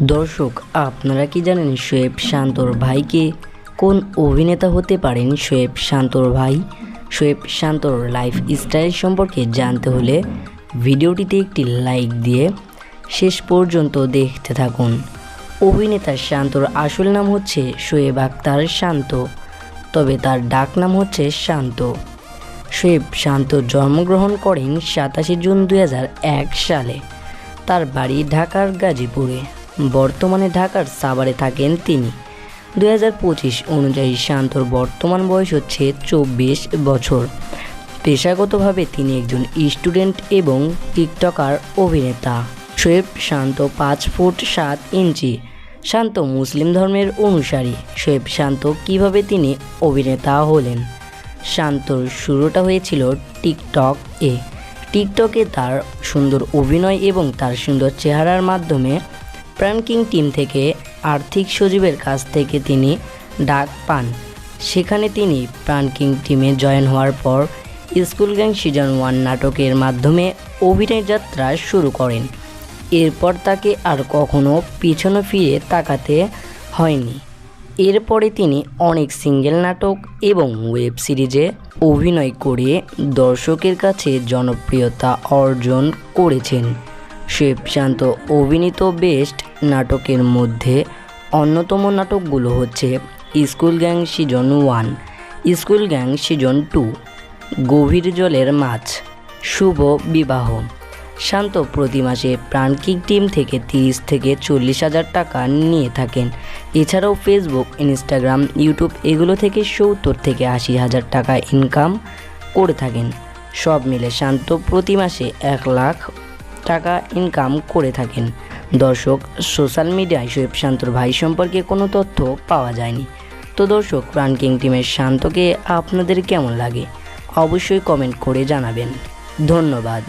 দর্শক, আপনারা কি জানেন শোয়েব শান্তর ভাইকে কোন অভিনেতা হতে পারেন শোয়েব শান্তর ভাই? শোয়েব শান্তর লাইফ স্টাইল সম্পর্কে জানতে হলে ভিডিওটিতে একটি লাইক দিয়ে শেষ পর্যন্ত দেখতে থাকুন। অভিনেতা শান্তর আসল নাম হচ্ছে শোয়েব আক্তার শান্ত, তবে তার ডাক নাম হচ্ছে শান্ত। শোয়েব শান্ত জন্মগ্রহণ করেন সাতাশে জুন দু হাজার এক সালে। তার বাড়ি ঢাকার গাজীপুরে। বর্তমানে ঢাকার সাভারে থাকেন তিনি। দু হাজার পঁচিশ অনুযায়ী শান্তর বর্তমান বয়স হচ্ছে চব্বিশ বছর। পেশাগতভাবে তিনি একজন স্টুডেন্ট এবং টিকটকার অভিনেতা। শোয়েব শান্ত পাঁচ ফুট সাত ইঞ্চি। শান্ত মুসলিম ধর্মের অনুসারী। শোয়েব শান্ত কীভাবে তিনি অভিনেতা হলেন? শান্তর শুরুটা হয়েছিল টিকটক এ টিকটকে তার সুন্দর অভিনয় এবং তার সুন্দর চেহারার মাধ্যমে প্রাণকিং টিম থেকে আর্থিক সচিবের কাছ থেকে তিনি ডাক পান। সেখানে তিনি প্রাণকিং টিমে জয়েন হওয়ার পর স্কুল গ্যাং সিজন ওয়ান নাটকের মাধ্যমে অভিনয় যাত্রা শুরু করেন। এরপর তাকে আর কখনো পিছনে ফিরে তাকাতে হয়নি। এরপরে তিনি অনেক সিঙ্গেল নাটক এবং ওয়েব সিরিজে অভিনয় করে দর্শকের কাছে জনপ্রিয়তা অর্জন করেছেন। শিব শান্ত অভিনীত বেস্ট নাটকের মধ্যে অন্যতম নাটকগুলো হচ্ছে school gang season one, school gang season two, গভীর জলের মাছ, শুভ বিবাহ। শান্ত প্রতি মাসে প্রাণকিক টিম থেকে তিরিশ থেকে চল্লিশ হাজার টাকা নিয়ে থাকেন। এছাড়াও ফেসবুক ইনস্টাগ্রাম ইউটিউব এগুলো থেকে সত্তর থেকে আশি হাজার টাকা ইনকাম করে থাকেন। সব মিলে শান্ত প্রতি মাসে এক লাখ টাকা ইনকাম করে থাকেন। দর্শক, সোশ্যাল মিডিয়ায় শোয়েব শান্তর ভাই সম্পর্কে কোনো তথ্য পাওয়া যায়নি। তো দর্শক প্রাণ কিং টিমের শান্তকে আপনাদের কেমন লাগে? অবশ্যই কমেন্ট করে জানাবেন। ধন্যবাদ।